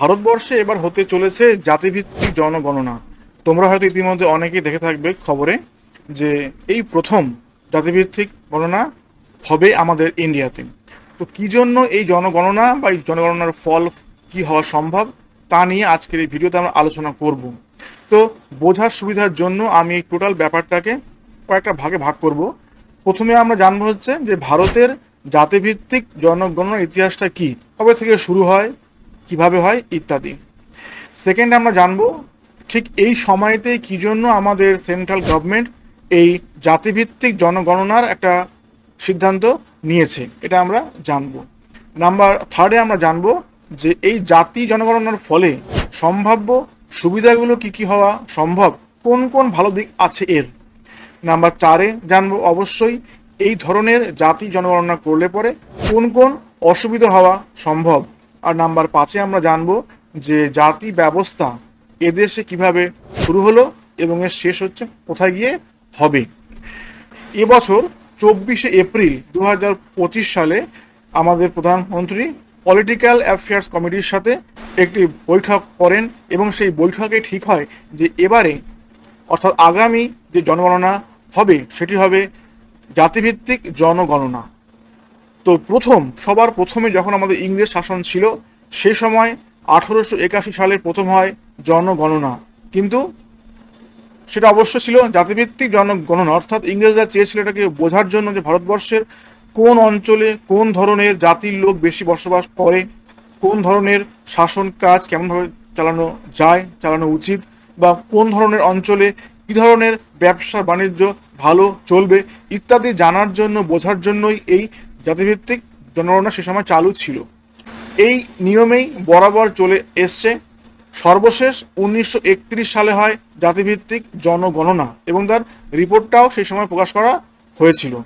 ভারতবর্ষে এবার হতে চলেছে জাতিভিত্তিক জনগণনা। তোমরা হয়তো ইতিমধ্যে অনেকেই দেখে থাকবে খবরে যে এই প্রথম জাতিভিত্তিক গণনা হবে আমাদের ইন্ডিয়াতে। তো কি জন্য এই জনগণনা বা এই জনগণনার ফল কি হওয়া সম্ভব তা নিয়ে আজকের এই ভিডিওতে আমরা আলোচনা করব। তো বোঝার সুবিধার জন্য আমি এই টোটাল ব্যাপারটাকে কয়েকটা ভাগে ভাগ করব। প্রথমে আমরা জানব হচ্ছে যে ভারতের জাতিভিত্তিক জনগণনার ইতিহাসটা কি? কবে থেকে শুরু হয়? কীভাবে হয় ইত্যাদি। সেকেন্ড আমরা জানব ঠিক এই সময়তে কি জন্য আমাদের সেন্ট্রাল গভর্নমেন্ট এই জাতিভিত্তিক জনগণনার একটা সিদ্ধান্ত নিয়েছে, এটা আমরা জানব। নাম্বার থার্ডে আমরা জানব যে এই জাতি জনগণনার ফলে সম্ভাব্য সুবিধাগুলো কি কি হওয়া সম্ভব, কোন কোন ভালো দিক আছে এর। নাম্বার চারে জানব অবশ্যই এই ধরনের জাতি জনগণনা করলে পরে কোন কোন অসুবিধা হওয়া সম্ভব। আর নাম্বার পাঁচে আমরা জানব যে জাতি ব্যবস্থা এদেশে কীভাবে শুরু হলো এবং এর শেষ হচ্ছে কোথায় গিয়ে হবে। এবছর চব্বিশে এপ্রিল দু হাজার পঁচিশ সালে আমাদের প্রধানমন্ত্রী পলিটিক্যাল অ্যাফেয়ার্স কমিটির সাথে একটি বৈঠক করেন এবং সেই বৈঠকে ঠিক হয় যে এবারে, অর্থাৎ আগামী যে জনগণনা হবে, সেটি হবে জাতিভিত্তিক জনগণনা। তো প্রথম, সবার প্রথমে যখন আমাদের ইংরেজ শাসন ছিল, সে সময় আঠারোশো একাশি সালের প্রথম হয় জনগণনা। কিন্তু সেটা অবশ্য ছিল জাতিভিত্তিক জনগণনা, অর্থাৎ ইংরেজরা চেয়েছিল এটাকে বোঝার জন্য যে ভারতবর্ষের কোন অঞ্চলে কোন ধরনের জাতির লোক বেশি বসবাস করে, কোন ধরনের শাসন কাজ কেমনভাবে চালানো যায়, চালানো উচিত, বা কোন ধরনের অঞ্চলে কী ধরনের ব্যবসা, বাণিজ্য ভালো চলবে ইত্যাদি জানার জন্য, বোঝার জন্যই এই জাতিভিত্তিক জনগণনা সে সময় চালু ছিল। এই নিয়মেই বরাবর চলে এসছে। সর্বশেষ উনিশশো একত্রিশ সালে হয় জাতিভিত্তিক জনগণনা এবং তার রিপোর্টটাও সেই সময় প্রকাশ করা হয়েছিল।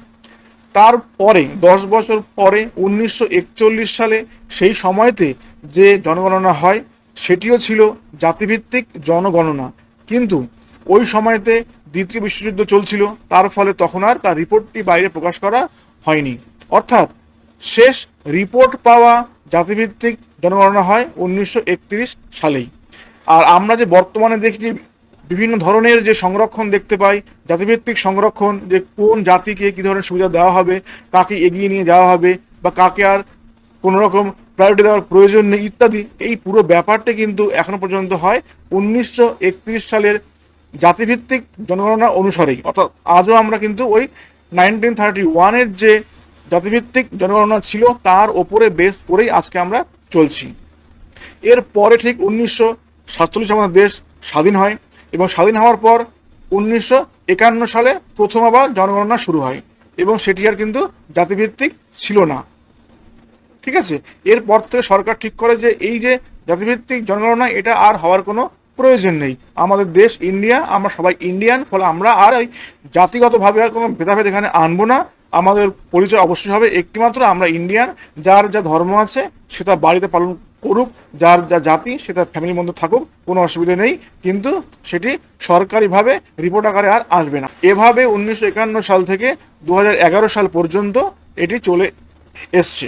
তারপরে, দশ বছর পরে উনিশশো একচল্লিশ সালে সেই সময়তে যে জনগণনা হয়, সেটিও ছিল জাতিভিত্তিক জনগণনা। কিন্তু ওই সময়তে দ্বিতীয় বিশ্বযুদ্ধ চলছিল, তার ফলে তখন আর তার রিপোর্টটি বাইরে প্রকাশ করা হয়নি। অর্থাৎ শেষ রিপোর্ট পাওয়া জাতিভিত্তিক জনগণনা হয় উনিশশো একত্রিশ সালেই। আর আমরা যে বর্তমানে দেখি বিভিন্ন ধরনের যে সংরক্ষণ দেখতে পাই, জাতিভিত্তিক সংরক্ষণ, যে কোন জাতিকে কী ধরনের সুবিধা দেওয়া হবে, কাকে এগিয়ে নিয়ে যাওয়া হবে, বা কাকে আর কোনো রকম প্রায়োরিটি দেওয়ার প্রয়োজন নেই, ইত্যাদি, এই পুরো ব্যাপারটা কিন্তু এখনও পর্যন্ত হয় উনিশশো একত্রিশ সালের জাতিভিত্তিক জনগণনা অনুসারেই। অর্থাৎ আজও আমরা কিন্তু ওই নাইনটিন থার্টি ওয়ানের যে জাতিভিত্তিক জনগণনা ছিল, তার ওপরে বেস করেই আজকে আমরা চলছি। এর পরে ঠিক উনিশশো সাতচল্লিশ আমাদের দেশ স্বাধীন হয় এবং স্বাধীন হওয়ার পর উনিশশো একান্ন সালে প্রথম আবার জনগণনা শুরু হয় এবং সেটি আর কিন্তু জাতিভিত্তিক ছিল না। ঠিক আছে? এরপর থেকে সরকার ঠিক করে যে এই যে জাতিভিত্তিক জনগণনা, এটা আর হওয়ার কোনো প্রয়োজন নেই। আমাদের দেশ ইন্ডিয়া, আমরা সবাই ইন্ডিয়ান, ফলে আমরা আর ওই জাতিগতভাবে আর কোনো ভেদাভেদ এখানে আনব না। আমাদের পরিচয় অবশ্যই হবে। একটিমাত্র আমরা ইন্ডিয়ান যার যা ধর্ম আছে সেটা বাড়িতে পালন করুক, যার যা জাতি সেটা ফ্যামিলির মধ্যে থাকুক, কোনো অসুবিধা নেই। কিন্তু সেটি সরকারিভাবে রিপোর্ট আকারে আর আসবে না। এভাবে উনিশশো একান্ন সাল থেকে দু হাজার এগারো সাল পর্যন্ত এটি চলে এসছে।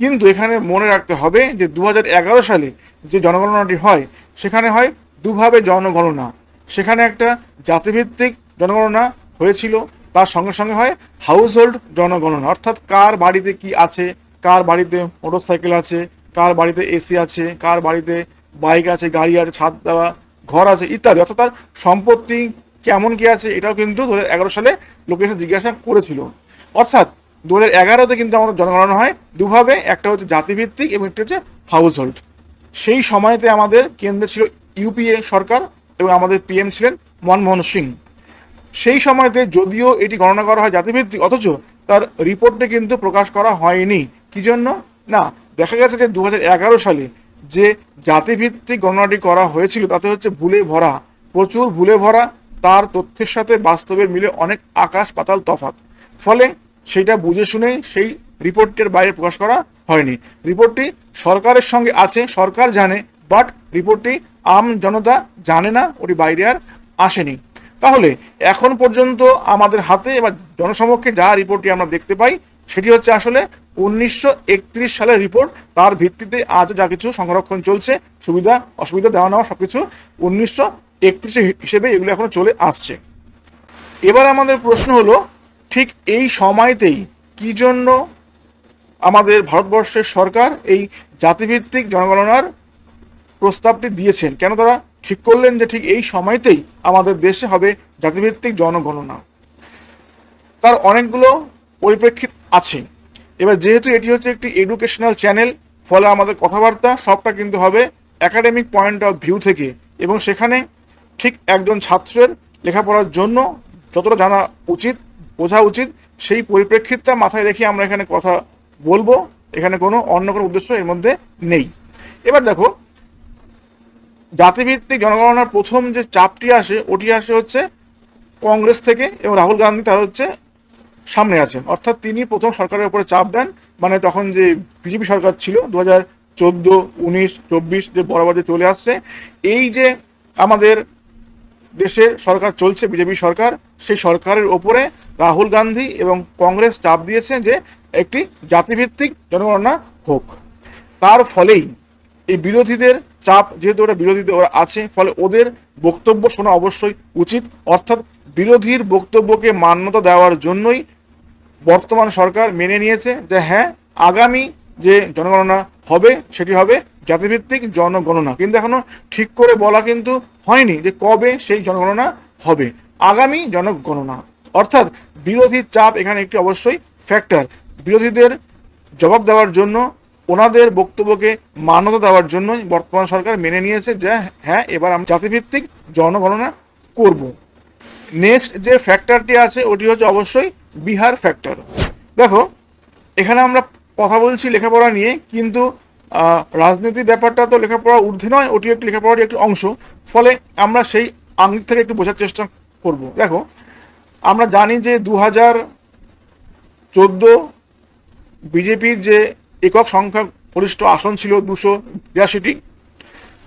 কিন্তু এখানে মনে রাখতে হবে যে দু হাজার এগারো সালে যে জনগণনাটি হয়, সেখানে হয় দুভাবে জনগণনা। সেখানে একটা জাতিভিত্তিক জনগণনা হয়েছিল। তার সঙ্গে সঙ্গে হয় হাউস হোল্ড জনগণনা। অর্থাৎ কার বাড়িতে কি আছে, কার বাড়িতে মোটর সাইকেল আছে, কার বাড়িতে এসি আছে, কার বাড়িতে বাইক আছে, গাড়ি আছে, ছাদ দেওয়া, ঘর আছে ইত্যাদি। অর্থাৎ তার সম্পত্তি কেমন কি আছে, এটাও কিন্তু দু এগারো সালে লোকে এসে জিজ্ঞাসা করেছিল। অর্থাৎ দু হাজার এগারোতে কিন্তু আমাদের জনগণনা হয় দুভাবে। একটা হচ্ছে জাতিভিত্তিক এবং একটা হচ্ছে হাউস হোল্ড সেই সময়তে আমাদের কেন্দ্রে ছিল ইউপিএ সরকার এবং আমাদের পিএম ছিলেন মনমোহন সিং। সেই সময়তে যদিও এটি গণনা করা হয় জাতিভিত্তিক, অথচ তার রিপোর্টে কিন্তু প্রকাশ করা হয়নি। কি জন্য? না, দেখা গেছে যে দু হাজার এগারো সালে যে জাতিভিত্তিক গণনাটি করা হয়েছিল, তাতে হচ্ছে ভুলে ভরা, প্রচুর ভুলে ভরা, তার তথ্যের সাথে বাস্তবের মিলে অনেক আকাশ পাতাল তফাৎ। ফলে সেটা বুঝে শুনে সেই রিপোর্টের বাইরে প্রকাশ করা হয়নি। রিপোর্টটি সরকারের সঙ্গে আছে, সরকার জানে, বাট রিপোর্টটি আম জনতা জানে না, ওটি বাইরে আর আসেনি। তাহলে এখন পর্যন্ত আমাদের হাতে এবার জনসমক্ষে যা রিপোর্টটি আমরা দেখতে পাই, সেটি হচ্ছে আসলে উনিশশো একত্রিশ সালের রিপোর্ট। তার ভিত্তিতে আজও যা কিছু সংরক্ষণ চলছে, সুবিধা, অসুবিধা, দেওয়া নেওয়া সব কিছু উনিশশো একত্রিশে হিসেবে এগুলো এখনও চলে আসছে। এবার আমাদের প্রশ্ন হলো, ঠিক এই সময়তেই কি জন্য আমাদের ভারতবর্ষের সরকার এই জাতিভিত্তিক জনগণনার প্রস্তাবটি দিয়েছেন? কেন তারা ঠিক করলেন যে ঠিক এই সময়তেই আমাদের দেশে হবে জাতিভিত্তিক জনগণনা। তার অনেকগুলো পরিপ্রেক্ষিত আছে। এবার যেহেতু এটি হচ্ছে একটি এডুকেশনাল চ্যানেল ফলে আমাদের কথাবার্তা সবটা কিন্তু হবে একাডেমিক পয়েন্ট অফ ভিউ থেকে এবং সেখানে ঠিক একজন ছাত্রের লেখাপড়ার জন্য যতটা জানা উচিত, বোঝা উচিত, সেই পরিপ্রেক্ষিতটা মাথায় রেখে আমরা এখানে কথা বলব। এখানে কোনো অন্য কোনো উদ্দেশ্য এর মধ্যে নেই। এবার দেখো জাতিভিত্তিক জনগণনার প্রথম যে চাপটি আসে, ওটি আসে হচ্ছে কংগ্রেস থেকে এবং রাহুল গান্ধী তার হচ্ছে সামনে আছেন। অর্থাৎ তিনি প্রথম সরকারের উপরে চাপ দেন মানে তখন যে বিজেপি সরকার ছিল দু হাজার চোদ্দ, উনিশ, চব্বিশ যে বরাবর যে চলে আসছে, এই যে আমাদের দেশের সরকার চলছে, বিজেপি সরকার, সেই সরকারের ওপরে রাহুল গান্ধী এবং কংগ্রেস চাপ দিয়েছে যে একটি জাতিভিত্তিক জনগণনা হোক। তার ফলেই এই বিরোধীদের চাপ, যেহেতু ওরা বিরোধীদের ওরা আছে, ফলে ওদের বক্তব্য শোনা অবশ্যই উচিত। অর্থাৎ বিরোধীর বক্তব্যকে মান্যতা দেওয়ার জন্যই বর্তমান সরকার মেনে নিয়েছে যে হ্যাঁ আগামী যে জনগণনা হবে, সেটি হবে জাতিভিত্তিক জনগণনা। কিন্তু এখনও ঠিক করে বলা কিন্তু হয়নি যে কবে সেই জনগণনা হবে। আগামী জনগণনা। অর্থাৎ বিরোধীর চাপ এখানে একটি অবশ্যই ফ্যাক্টর বিরোধীদের জবাব দেওয়ার জন্য ওনাদের বক্তব্যকে মান্যতা দেওয়ার জন্যই বর্তমান সরকার মেনে নিয়েছে যে হ্যাঁ এবার আমরা জাতিভিত্তিক জনগণনা করব। নেক্সট যে ফ্যাক্টরটি আছে, ওটি হচ্ছে অবশ্যই বিহার ফ্যাক্টর দেখো, এখানে আমরা কথা বলছি লেখাপড়া নিয়ে, কিন্তু রাজনীতি ব্যাপারটা তো লেখাপড়া ঊর্ধ্বে নয়, ওটি একটি লেখাপড়ার একটি অংশ। ফলে আমরা সেই আঙ্গিক থেকে একটু বোঝার চেষ্টা করব। দেখো, আমরা জানি যে দু হাজার চোদ্দ বিজেপির যে একক সংখ্যা গরিষ্ঠ আসন ছিল দুশো বিরাশিটি।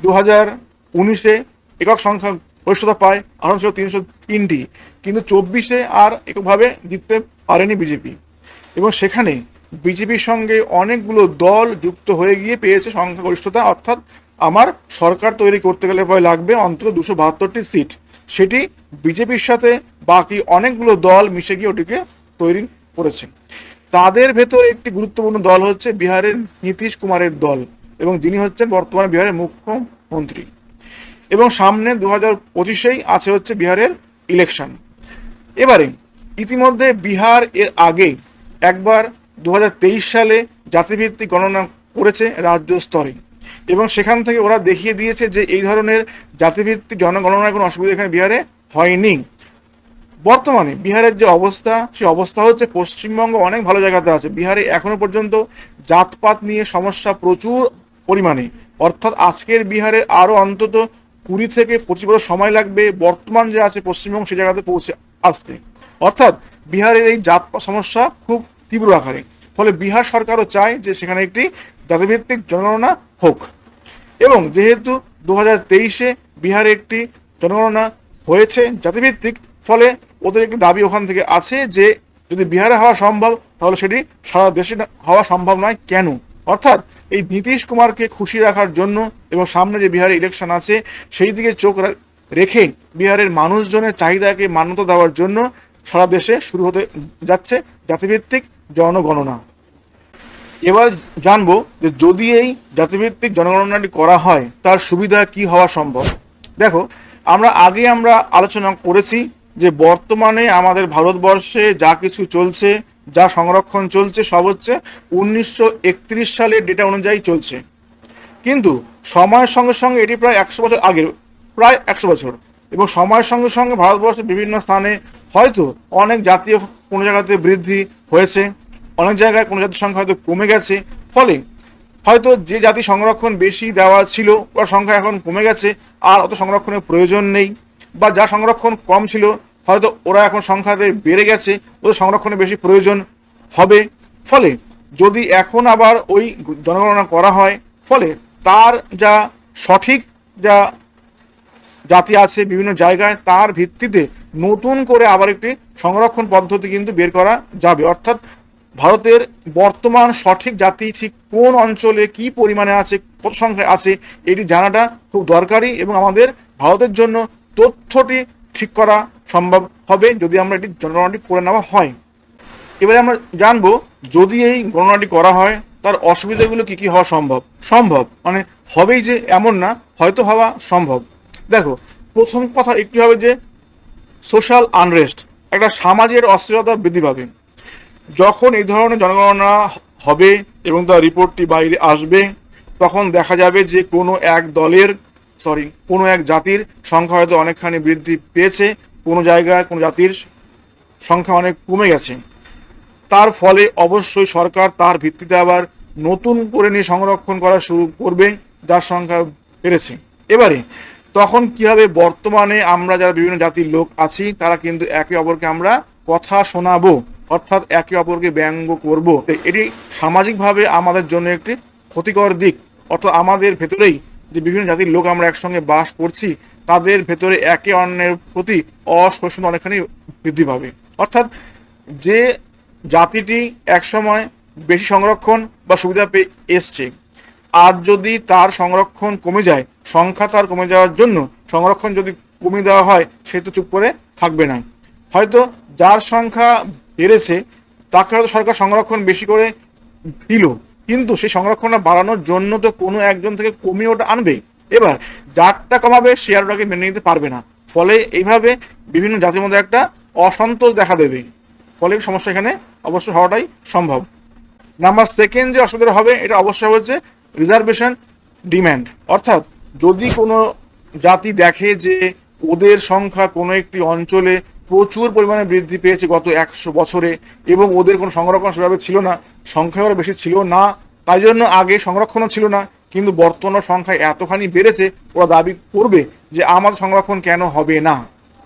দু হাজার উনিশে একক সংখ্যা গরিষ্ঠতা পায় আসন ছিল তিনশো তিনটি। কিন্তু চব্বিশে আর এককভাবে জিততে পারেনি বিজেপি। এবং সেখানে বিজেপির সঙ্গে অনেকগুলো দল যুক্ত হয়ে গিয়ে পেয়েছে সংখ্যাগরিষ্ঠতা। অর্থাৎ আমার সরকার তৈরি করতে গেলে পরে লাগবে, অন্তত দুশো বাহাত্তরটি সিট। সেটি বিজেপির সাথে বাকি অনেকগুলো দল মিশে গিয়ে ওটিকে তৈরি করেছে। তাদের ভেতর একটি গুরুত্বপূর্ণ দল হচ্ছে বিহারের নীতিশ কুমারের দল এবং যিনি হচ্ছেন বর্তমানে বিহারের মুখ্যমন্ত্রী। এবং সামনে দু হাজার পঁচিশেই আছে হচ্ছে বিহারের ইলেকশন। এবারে ইতিমধ্যে বিহার এর আগে একবার দু হাজার তেইশ সালে জাতিভিত্তিক গণনা করেছে রাজ্য স্তরে। এবং সেখান থেকে ওরা দেখিয়ে দিয়েছে যে এই ধরনের জাতিভিত্তিক জনগণনার কোনো অসুবিধা এখানে বিহারে হয়নি। বর্তমানে বিহারের যে অবস্থা সে অবস্থা হচ্ছে পশ্চিমবঙ্গ অনেক ভালো জায়গাতে আছে। বিহারে এখনও পর্যন্ত জাতপাত নিয়ে সমস্যা প্রচুর পরিমাণে। অর্থাৎ আজকের বিহারের আরও অন্তত কুড়ি থেকে পঁচিশ বছর সময় লাগবে বর্তমান যে আছে পশ্চিমবঙ্গ সে জায়গাতে পৌঁছে আসতে। অর্থাৎ বিহারের এই জাত সমস্যা খুব তীব্র আকারে। ফলে বিহার সরকারও চায় যে সেখানে একটি জাতিভিত্তিক জনগণনা হোক। এবং যেহেতু দু হাজার তেইশে বিহারে একটি জনগণনা হয়েছে জাতিভিত্তিক ফলে ওদের একটি দাবি ওখান থেকে আছে যে, যদি বিহারে হওয়া সম্ভব, তাহলে সেটি সারা দেশে হওয়া সম্ভব নয়। কেন? অর্থাৎ এই নীতিশ কুমারকে খুশি রাখার জন্য এবং সামনে যে বিহারে ইলেকশন আছে, সেই দিকে চোখ রেখে বিহারের মানুষজনের চাহিদাকে মান্যতা দেওয়ার জন্য সারা দেশে শুরু হতে যাচ্ছে জাতিভিত্তিক জনগণনা। এবার জানব যে যদি এই জাতিভিত্তিক জনগণনাটি করা হয়, তার সুবিধা কি হওয়া সম্ভব? দেখো, আমরা আগে আমরা আলোচনা করেছি যে বর্তমানে আমাদের ভারতবর্ষে যা কিছু চলছে, যা সংরক্ষণ চলছে, সব হচ্ছে উনিশশো একত্রিশ সালের ডেটা অনুযায়ী চলছে। কিন্তু সময়ের সঙ্গে সঙ্গে এটি প্রায় একশো বছর আগে প্রায় একশো বছর। এবং সময়ের সঙ্গে সঙ্গে ভারতবর্ষের বিভিন্ন স্থানে হয়তো অনেক জাতীয় কোনো জায়গাতে বৃদ্ধি হয়েছে, অনেক জায়গায় কোনো জাতির সংখ্যা হয়তো কমে গেছে। ফলে হয়তো যে জাতি সংরক্ষণ বেশি দেওয়া ছিল, ওর সংখ্যা এখন কমে গেছে, আর অত সংরক্ষণের প্রয়োজন নেই। বা যা সংরক্ষণ কম ছিল, হয়তো ওরা এখন সংখ্যাতে বেড়ে গেছে, ওদের সংরক্ষণের বেশি প্রয়োজন হবে। ফলে যদি এখন আবার ওই জনগণনা করা হয়, ফলে তার যা সঠিক যা জাতি আছে বিভিন্ন জায়গায়, তার ভিত্তিতে নতুন করে আবার একটি সংরক্ষণ পদ্ধতি কিন্তু বের করা যাবে। অর্থাৎ ভারতের বর্তমান সঠিক জাতি ঠিক কোন অঞ্চলে কি পরিমাণে আছে, কত সংখ্যায় আছে, এটি জানাটা খুব দরকারি এবং আমাদের ভারতের জন্য তথ্যটি ঠিক করা সম্ভব হবে যদি আমরা এটি গণনাটি করে নেওয়া হয়। এবারে আমরা জানব, যদি এই গণনাটি করা হয়, তার অসুবিধাগুলো কি কি হওয়া সম্ভব? সম্ভব মানে হবেই যে এমন না, হয়তো হওয়া সম্ভব। দেখো, প্রথম কথা একটি হবে যে সোশ্যাল আনরেস্ট, একটা সামাজের অস্থিরতা বৃদ্ধি পাবে। যখন এই ধরনের জনগণনা হবে এবং তার রিপোর্টটি বাইরে আসবে, তখন দেখা যাবে যে কোনো এক দলের সরি, কোনো এক জাতির সংখ্যা হয়তো অনেকখানি বৃদ্ধি পেয়েছে, কোনো জায়গায় কোনো জাতির সংখ্যা অনেক কমে গেছে। তার ফলে অবশ্যই সরকার তার ভিত্তিতে আবার নতুন করে নিয়ে সংরক্ষণ করা শুরু করবে, যার সংখ্যা বেড়েছে। এবারে, তখন কি হবে বর্তমানে আমরা যারা বিভিন্ন জাতির লোক আছি, তারা কিন্তু একে অপরকে আমরা কথা শোনাবো, অর্থাৎ একে অপরকে ব্যঙ্গ করব। এটি সামাজিকভাবে আমাদের জন্য একটি ক্ষতিকর দিক, অর্থাৎ আমাদের ভেতরেই যে বিভিন্ন জাতির লোক আমরা একসঙ্গে বাস করছি, তাদের ভেতরে একে অন্যের প্রতি অসহিষ্ণুতা অনেকখানি বৃদ্ধি পাবে। অর্থাৎ যে জাতিটি একসময় বেশি সংরক্ষণ বা সুবিধা পেয়ে এসছে আজ যদি তার সংরক্ষণ কমে যায়, সংখ্যা তার কমে যাওয়ার জন্য সংরক্ষণ যদি কমিয়ে দেওয়া হয়, সে তো চুপ করে থাকবে না। হয়তো যার সংখ্যা বেড়েছে, তাকে হয়তো সরকার সংরক্ষণ বেশি করে দিল। কিন্তু সেই সংরক্ষণটা বাড়ানোর জন্য তো কোনো একজন থেকে কমিয়ে ওটা আনবেই। এবার যারটা কমাবে, সে আর ওটাকে মেনে নিতে পারবে না। ফলে এইভাবে বিভিন্ন জাতির মধ্যে একটা অসন্তোষ দেখা দেবে। ফলে সমস্যা এখানে অবশ্যই হওয়াটাই সম্ভব। নাম্বার সেকেন্ড যে অসুবিধা হবে, এটা অবশ্যই হচ্ছে রিজার্ভেশন ডিম্যান্ড অর্থাৎ যদি কোনো জাতি দেখে যে ওদের সংখ্যা কোনো একটি অঞ্চলে প্রচুর পরিমাণে বৃদ্ধি পেয়েছে গত একশো বছরে এবং ওদের কোনো সংরক্ষণ সেভাবে ছিল না সংখ্যা ওরা বেশি ছিল না, তাই জন্য আগে সংরক্ষণও ছিল না, কিন্তু বর্তমান সংখ্যা এতখানি বেড়েছে, ওরা দাবি করবে যে আমাদের সংরক্ষণ কেন হবে না।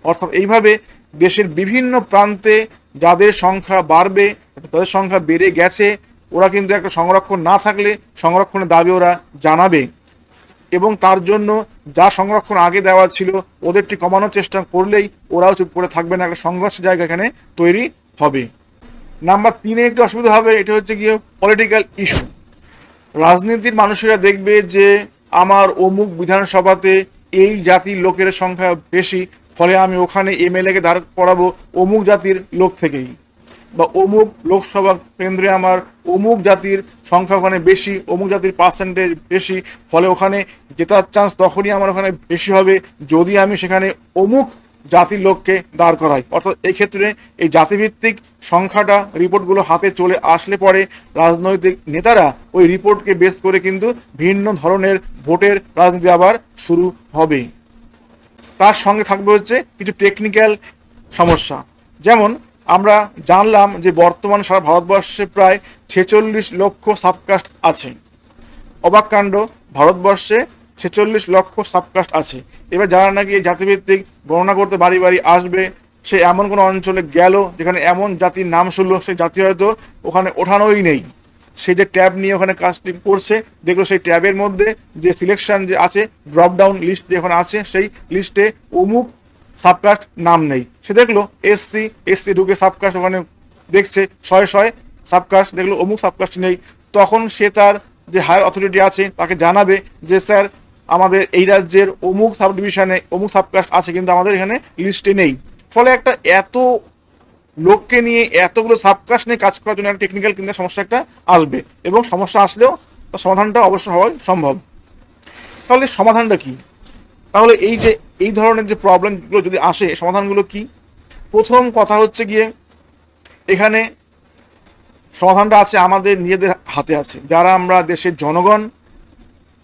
অর্থাৎ এইভাবে দেশের বিভিন্ন প্রান্তে যাদের সংখ্যা বাড়বে তাদের সংখ্যা বেড়ে গেছে, ওরা কিন্তু একটা সংরক্ষণ না থাকলে সংরক্ষণের দাবি ওরা জানাবে। এবং তার জন্য যা সংরক্ষণ আগে দেওয়া ছিল, ওদেরটি কমানোর চেষ্টা করলেই ওরাও চুপ করে থাকবে না, একটা সংঘর্ষের জায়গা এখানে তৈরি হবে। নাম্বার তিনে একটি অসুবিধা হবে, এটা হচ্ছে গিয়ে পলিটিক্যাল ইস্যু রাজনীতির মানুষেরা দেখবে যে আমার অমুক বিধানসভাতে এই জাতির লোকের সংখ্যা বেশি, ফলে আমি ওখানে এমএলএকে দাঁড় করাবো অমুক জাতির লোক থেকেই। বা অমুক লোকসভা কেন্দ্রে আমার অমুক জাতির সংখ্যা ওখানে বেশি, অমুক জাতির পার্সেন্টেজ বেশি, ফলে ওখানে জেতার চান্স তখনই আমার ওখানে বেশি হবে যদি আমি সেখানে অমুক জাতির লোককে দাঁড় করাই। অর্থাৎ এই ক্ষেত্রে এই জাতিভিত্তিক সংখ্যাটা রিপোর্টগুলো হাতে চলে আসলে পরে রাজনৈতিক নেতারা ওই রিপোর্টকে বেস করে কিন্তু ভিন্ন ধরনের ভোটের রাজনীতি আবার শুরু হবে। তার সঙ্গে থাকবে হচ্ছে কিছু টেকনিক্যাল সমস্যা। যেমন আমরা জানলাম যে বর্তমান সারা ভারতবর্ষে প্রায় ছেচল্লিশ লক্ষ সাবকাস্ট আছে। অবাক কাণ্ড, ভারতবর্ষে ছেচল্লিশ লক্ষ সাবকাস্ট আছে। এবার যারা নাকি এই জাতিভিত্তিক গণনা করতে বাড়ি বাড়ি আসবে, সে এমন কোনো অঞ্চলে গেল যেখানে এমন জাতির নাম শুনলো, সেই জাতি হয়তো ওখানে ওঠানোই নেই। সে যে ট্যাব নিয়ে ওখানে কাজটি করছে, দেখল সেই ট্যাবের মধ্যে যে সিলেকশন যে আছে ড্রপডাউন লিস্ট যে ওখানে আছে, সেই লিস্টে অমুক সাবকাস্ট নাম নেই। সে দেখল এসসি এসসি ঢুকে সাবকাস্ট ওখানে দেখছে, শয়ে শয়ে সাবকাস্ট দেখল, অমুক সাবকাস্ট নেই। তখন সে তার যে হায়ার অথরিটি আছে, তাকে জানাবে যে, স্যার, আমাদের এই রাজ্যের অমুক সাব ডিভিশনে অমুক সাবকাস্ট আছে, কিন্তু আমাদের এখানে লিস্টে নেই। ফলে একটা এত লোককে নিয়ে এতগুলো সাবকাস্ট নিয়ে কাজ করার জন্য একটা টেকনিক্যাল কিন্তু সমস্যা একটা আসবে। এবং সমস্যা আসলেও তার সমাধানটা অবশ্য হওয়া সম্ভব। তাহলে সমাধানটা কি? তাহলে এই যে, এই ধরনের যে প্রবলেমগুলো যদি আসে, সমাধানগুলো কি? প্রথম কথা হচ্ছে গিয়ে, এখানে সমাধানটা আছে আমাদের নিজেদের হাতে আছে। যারা আমরা দেশের জনগণ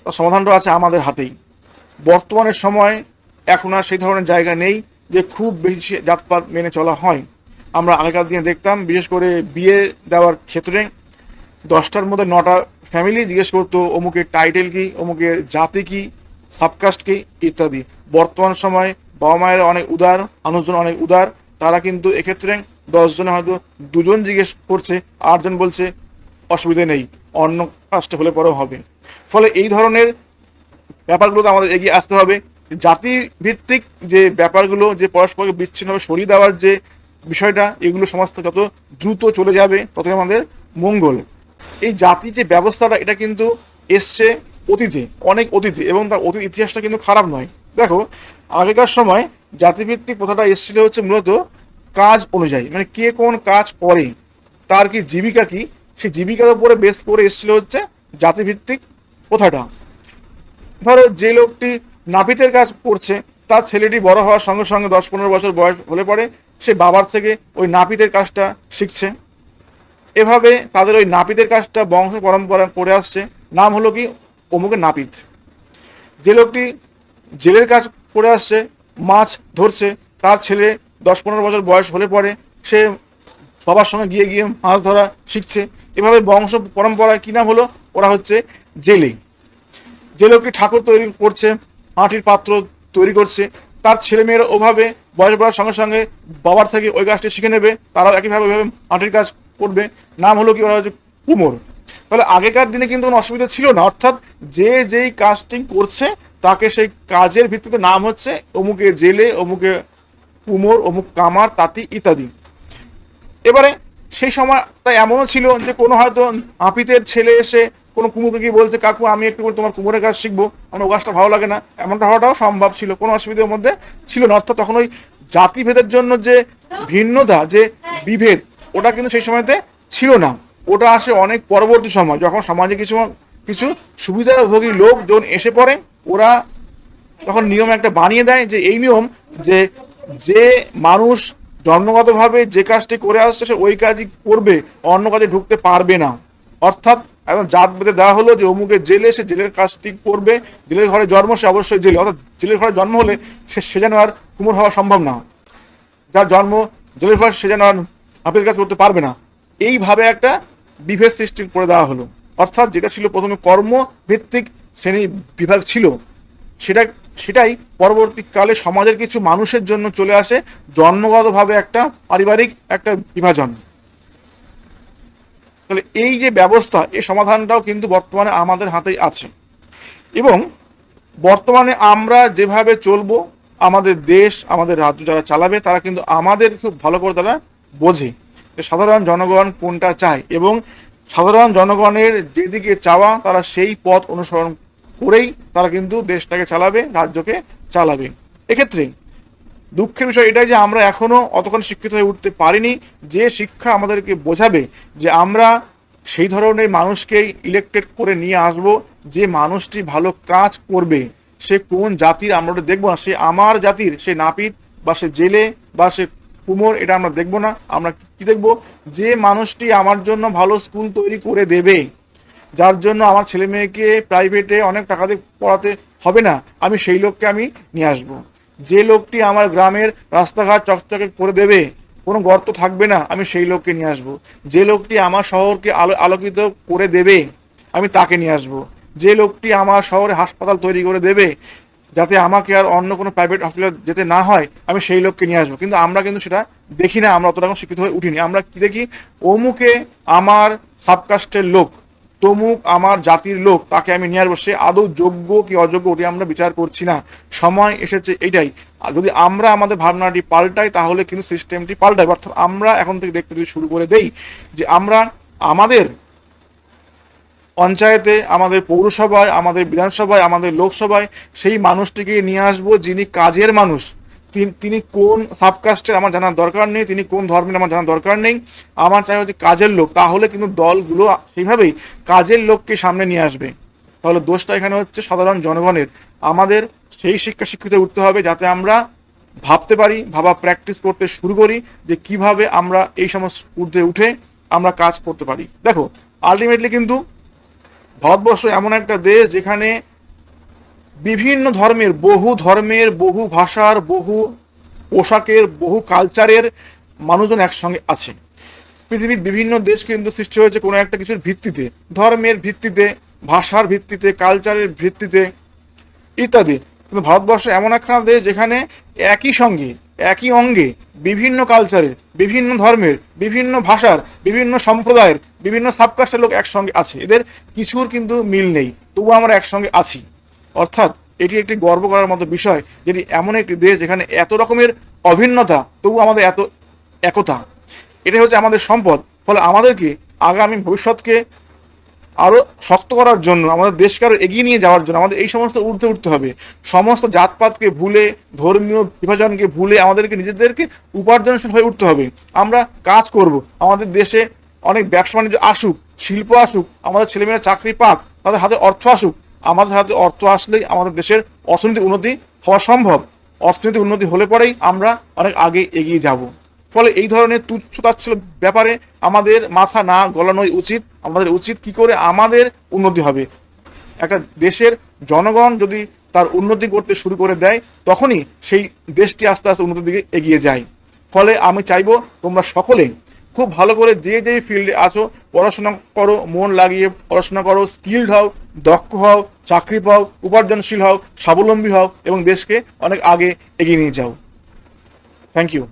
সমাধানটা আছে আমাদের হাতেই। বর্তমানের সময় এখন আর সেই ধরনের জায়গা নেই যে খুব বেশি জাতপাত মেনে চলা হয়। আমরা আগেকার দিনে দেখতাম, বিশেষ করে বিয়ে দেওয়ার ক্ষেত্রে দশটার মধ্যে নটা ফ্যামিলি জিজ্ঞেস করতো, অমুকের টাইটেল কি? অমুকের জাতি কি? সাবকাস্ট কি ইত্যাদি। বর্তমান সময় বাবা মায়ের অনেক উদার, মানুষজন অনেক উদার, তারা কিন্তু এক্ষেত্রে দশজনে হয়তো দুজন জিজ্ঞেস করছে, আটজন বলছে, অসুবিধে নেই, অন্য কাজটা হলে পরেও হবে। ফলে এই ধরনের ব্যাপারগুলোতে আমাদের এগিয়ে আসতে হবে। জাতি ভিত্তিক যে ব্যাপারগুলো, যে পরস্পরকে বিচ্ছিন্নভাবে সরিয়ে দেওয়ার যে বিষয়টা, এগুলো থেকে যত দ্রুত চলে যাবে তত আমাদের মঙ্গল। এই জাতি যে ব্যবস্থাটা, এটা কিন্তু এসছে অতীতে অনেক অতীতে এবং তার অতীত ইতিহাসটা কিন্তু খারাপ নয়। দেখো, আগেকার সময় জাতিভিত্তিক প্রথাটা এসেছিল হচ্ছে মূলত কাজ অনুযায়ী মানে কে কোন কাজ করে, তার কি জীবিকা কি সেই জীবিকার উপরে বেস করে এসেছিল হচ্ছে জাতিভিত্তিক প্রথাটা। ধরো, যে লোকটি নাপিতের কাজ করছে, তার ছেলেটি বড় হওয়ার সঙ্গে সঙ্গে দশ পনেরো বছর বয়স হলে পরে সে বাবার থেকে ওই নাপিতের কাজটা শিখছে। এভাবে তাদের ওই নাপিতের কাজটা বংশ পরম্পরা করে আসছে। নাম হলো কি? অমুকের নাপিত। যে লোকটি জেলের কাজ করে আসছে, মাছ ধরছে, তার ছেলে দশ পনেরো বছর বয়স হলে পরে সে সবার সঙ্গে গিয়ে গিয়ে মাছ ধরা শিখছে। এভাবে বংশ পরম্পরায় কী নাম হলো? ওরা হচ্ছে জেলে। যে লোকটি ঠাকুর তৈরি করছে মাটির পাত্র তৈরি করছে, তার ছেলে মেয়েরা ওভাবে বয়স বাড়ার সঙ্গে সঙ্গে বাবার থেকে ওই কাজটি শিখে নেবে। তারাও একইভাবে ওইভাবে মাটির কাজ করবে। নাম হলো কি? ওরা হচ্ছে কুমোর। তাহলে আগেকার দিনে কিন্তু কোনো অসুবিধা ছিল না। অর্থাৎ যে যেই কাজটি করছে, তাকে সেই কাজের ভিত্তিতে নাম হচ্ছে অমুকে জেলে, অমুকে কুমোর, অমুক কামার, তাঁতি ইত্যাদি। এবারে সেই সময়টা এমনও ছিল যে কোনো হয়তো আপিতের ছেলে এসে কোনো কুমুরকে গিয়ে বলছে, কাকু, আমি একটু করে তোমার কুমোরের কাজ শিখব। আমার কাজটা ভালো লাগে না। এমনটা হওয়াটাও সম্ভব ছিল। কোনো অসুবিধার মধ্যে ছিল না। অর্থাৎ তখন ওই জাতিভেদের জন্য যে ভিন্নতা, যে বিভেদ, ওটা কিন্তু সেই সময়তে ছিল না। ওটা আসে অনেক পরবর্তী সময়, যখন সমাজে কিছু কিছু সুবিধাভোগী লোকজন এসে পড়ে, ওরা তখন নিয়ম একটা বানিয়ে দেয় যে, এই নিয়ম যে যে মানুষ জন্মগতভাবে যে কাজটি করে আসছে, সে ওই কাজই করবে, অন্য কাজে ঢুকতে পারবে না। অর্থাৎ একদম জাত বেঁধে দেওয়া হলো যে, অমুকে জেলে, সে জেলের কাজটি করবে, জেলের ঘরে জন্ম, সে অবশ্যই জেলে। অর্থাৎ জেলের ঘরে জন্ম হলে সে সে যেন আর কুমোর হওয়া সম্ভব না। যার জন্ম জেলের ঘরে সে যেন আর আপেল কাজ করতে পারবে না। এইভাবে একটা বিভেদ সৃষ্টি করে দেওয়া হলো। অর্থাৎ যেটা ছিল প্রথমে কর্মভিত্তিক শ্রেণি বিভাগ ছিল, সেটা সেটাই পরবর্তীকালে সমাজের কিছু মানুষের জন্য চলে আসে, জন্মগতভাবে একটা পারিবারিক একটা বিভাজন। তাহলে এই যে ব্যবস্থা, এই সমাধানটাও কিন্তু বর্তমানে আমাদের হাতেই আছে। এবং বর্তমানে আমরা যেভাবে চলবো, আমাদের দেশ, আমাদের রাজ্য যারা চালাবে, তারা কিন্তু আমাদের খুব ভালো করে তারা বোঝে। সাধারণ জনগণ কোনটা চায় এবং সাধারণ জনগণের যেদিকে চাওয়া, তারা সেই পথ অনুসরণ করেই তারা কিন্তু দেশটাকে চালাবে, রাজ্যকে চালাবে। এক্ষেত্রে দুঃখের বিষয় এটাই যে আমরা এখনও অতক্ষণ শিক্ষিত হয়ে উঠতে পারিনি। যে শিক্ষা আমাদেরকে বোঝাবে যে আমরা সেই ধরনের মানুষকেই ইলেক্টেড করে নিয়ে আসব, যে মানুষটি ভালো কাজ করবে, সে কোন জাতির আমরা ওটা দেখব না। সে আমার জাতির, সে নাপিত বা সে জেলে বা সে কুমোর, এটা আমরা দেখব না। আমরা কি দেখব? যে মানুষটি আমার জন্য ভালো স্কুল তৈরি করে দেবে, যার জন্য আমার ছেলে মেয়েকে প্রাইভেটে অনেক টাকা দিয়ে পড়াতে হবে না, আমি সেই লোককে আমি নিয়ে আসব। যে লোকটি আমার গ্রামের রাস্তাঘাট চকচকে করে দেবে, কোনো গর্ত থাকবে না, আমি সেই লোককে নিয়ে আসব। যে লোকটি আমার শহরকে আলো, আলোকিত করে দেবে, আমি তাকে নিয়ে আসব। যে লোকটি আমার শহরে হাসপাতাল তৈরি করে দেবে যাতে আমাকে আর অন্য কোনো প্রাইভেট হসপিটাল যেতে না হয়, আমি সেই লোককে নিয়ে আসব। কিন্তু আমরা কিন্তু সেটা দেখি না, আমরা অতটা এখন শিক্ষিত হয়ে উঠিনি। আমরা কি দেখি? অমুকে আমার সাবকাস্টের লোক, তমুক আমার জাতির লোক, তাকে আমি নিয়ে আসব। সে আদৌ যোগ্য কি অযোগ্য ওটি আমরা বিচার করছি না। সময় এসেছে এটাই। আর যদি আমরা আমাদের ভাবনাটি পাল্টাই, তাহলে কিন্তু সিস্টেমটি পাল্টাই অর্থাৎ আমরা এখন থেকে দেখতে যদি শুরু করে দেই যে আমরা আমাদের পঞ্চায়েতে, আমাদের পৌরসভায়, আমাদের বিধানসভায়, আমাদের লোকসভায় সেই মানুষটিকে নিয়ে আসব যিনি কাজের মানুষ। তিন- কোন সাবকাস্টের আমার জানার দরকার নেই, তিনি কোন ধর্মের আমার জানার দরকার নেই। আমার চাই হচ্ছে কাজের লোক, তাহলে কিন্তু দলগুলো সেইভাবেই কাজের লোককে সামনে নিয়ে আসবে। তাহলে দোষটা এখানে হচ্ছে সাধারণ জনগণের। আমাদের সেই শিক্ষা শিক্ষিত উঠতে হবে যাতে আমরা ভাবতে পারি, ভাবা প্র্যাকটিস করতে শুরু করি যে কীভাবে আমরা এই সমস্ত ঊর্ধ্বে উঠে আমরা কাজ করতে পারি। দেখো আলটিমেটলি কিন্তু ভারতবর্ষ এমন একটা দেশ যেখানে বিভিন্ন ধর্মের, বহু ধর্মের, বহু ভাষার, বহু পোশাকের, বহু কালচারের মানুষজন একসঙ্গে আছে। পৃথিবীর বিভিন্ন দেশ কিন্তু সৃষ্টি হয়েছে কোনো একটা কিছুর ভিত্তিতে। ধর্মের ভিত্তিতে, ভাষার ভিত্তিতে কালচারের ভিত্তিতে ইত্যাদি। কিন্তু ভারতবর্ষ এমন একখানা দেশ যেখানে একই সঙ্গে একই অঙ্গে বিভিন্ন কালচারের বিভিন্ন ধর্মের, বিভিন্ন ভাষার, বিভিন্ন সম্প্রদায়ের, বিভিন্ন সাবকাস্টের লোক একসঙ্গে আছে। এদের কিছুর কিন্তু মিল নেই, তবু আমরা একসঙ্গে আছি। অর্থাৎ এটি একটি গর্ব করার মতো বিষয় যেটি এমন একটি দেশ যেখানে এত রকমের অভিন্নতা, তবু আমাদের এত একতা। এটাই হচ্ছে আমাদের সম্পদ। ফলে আমাদেরকে আগামী ভবিষ্যৎকে আরও শক্ত করার জন্য, আমাদের দেশকে আরও এগিয়ে নিয়ে যাওয়ার জন্য আমাদের এই সমস্ত ঊর্ধ্বে উঠতে হবে। সমস্ত জাতপাতকে ভুলে, ধর্মীয় বিভাজনকে ভুলে আমাদেরকে নিজেদেরকে উপার্জনশীল হয়ে উঠতে হবে। আমরা কাজ করব। আমাদের দেশে অনেক ব্যবসা বাণিজ্য আসুক, শিল্প আসুক, আমাদের ছেলেমেয়েরা চাকরি পাক, তাদের হাতে অর্থ আসুক, আমাদের হাতে অর্থ আসলেই আমাদের দেশের অর্থনৈতিক উন্নতি হওয়া সম্ভব। অর্থনৈতিক উন্নতি হলে পরেই আমরা অনেক আগে এগিয়ে যাব। ফলে এই ধরনের তুচ্ছ তাচ্ছল্য ব্যাপারে আমাদের মাথা না গলানোই উচিত। আমাদের উচিত কি করে আমাদের উন্নতি হবে। একটা দেশের জনগণ যদি তার উন্নতি করতে শুরু করে দেয়, তখনই সেই দেশটি আস্তে আস্তে উন্নতির দিকে এগিয়ে যায়। ফলে আমি চাইব তোমরা সকলে খুব ভালো করে যে যে ফিল্ডে আছো, পড়াশোনা করো, মন লাগিয়ে পড়াশোনা করো স্কিলড হও, দক্ষ হও, চাকরি পাও, উপার্জনশীল হও, স্বাবলম্বী হও এবং দেশকে অনেক আগে এগিয়ে নিয়ে যাও। Thank you